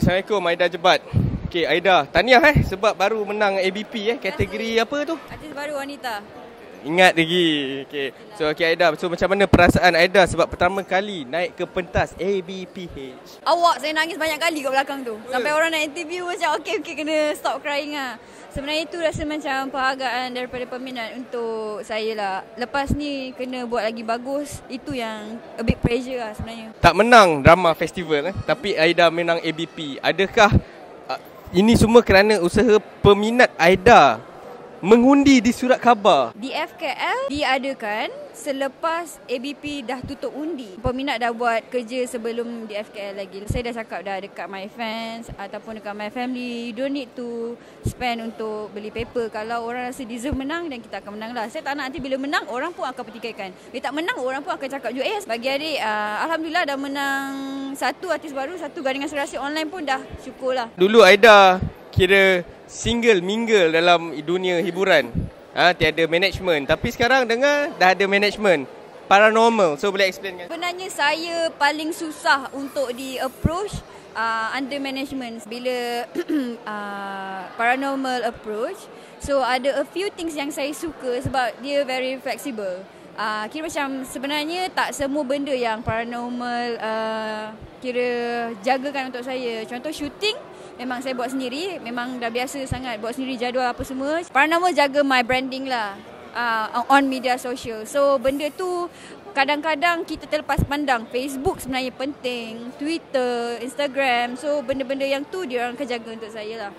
Assalamualaikum Aida Jebat. Okey Aida, tahniah eh sebab baru menang ABP eh kategori apa tu? Artis baru wanita. Ingat lagi. Okey. So okey Aida, so macam mana perasaan Aida sebab pertama kali naik ke pentas ABPH? Awak saya nangis banyak kali kat belakang tu. Sampai orang nak interview macam okey okey kena stop crying ah. Sebenarnya itu rasa macam penghargaan daripada peminat untuk saya lah. Lepas ni kena buat lagi bagus. Itu yang a big pressure lah sebenarnya. Tak menang drama festival eh, tapi Aida menang ABP. Adakah uh, ini semua kerana usaha peminat Aida mengundi di surat khabar? Di FKL diadakan selepas ABP dah tutup undi. Peminat dah buat kerja sebelum di FKL lagi. Saya dah cakap dah dekat my fans ataupun dekat my family, you don't need to spend untuk beli paper. Kalau orang rasa deserve menang dan kita akan menang lah. Saya tak nak nanti bila menang orang pun akan pertikaikan. Bila tak menang orang pun akan cakap juga eh bagi adik uh, alhamdulillah dah menang satu artis baru, satu gadingan serasi online pun dah syukur lah. Dulu Aida kira single mingle dalam dunia hiburan. Ha, tiada management. Tapi sekarang dengar dah ada management. Paranormal. So boleh explain kan? Sebenarnya saya paling susah untuk di approach uh, under management bila uh, paranormal approach. So ada a few things yang saya suka sebab dia very flexible. Uh, kira macam sebenarnya tak semua benda yang paranormal uh, kira jagakan untuk saya. Contoh shooting memang saya buat sendiri. Memang dah biasa sangat buat sendiri jadual apa semua. Paranormal jaga my branding lah uh, on media social. So benda tu kadang-kadang kita terlepas pandang. Facebook sebenarnya penting, Twitter, Instagram. So benda-benda yang tu dia orang akan jaga untuk saya lah.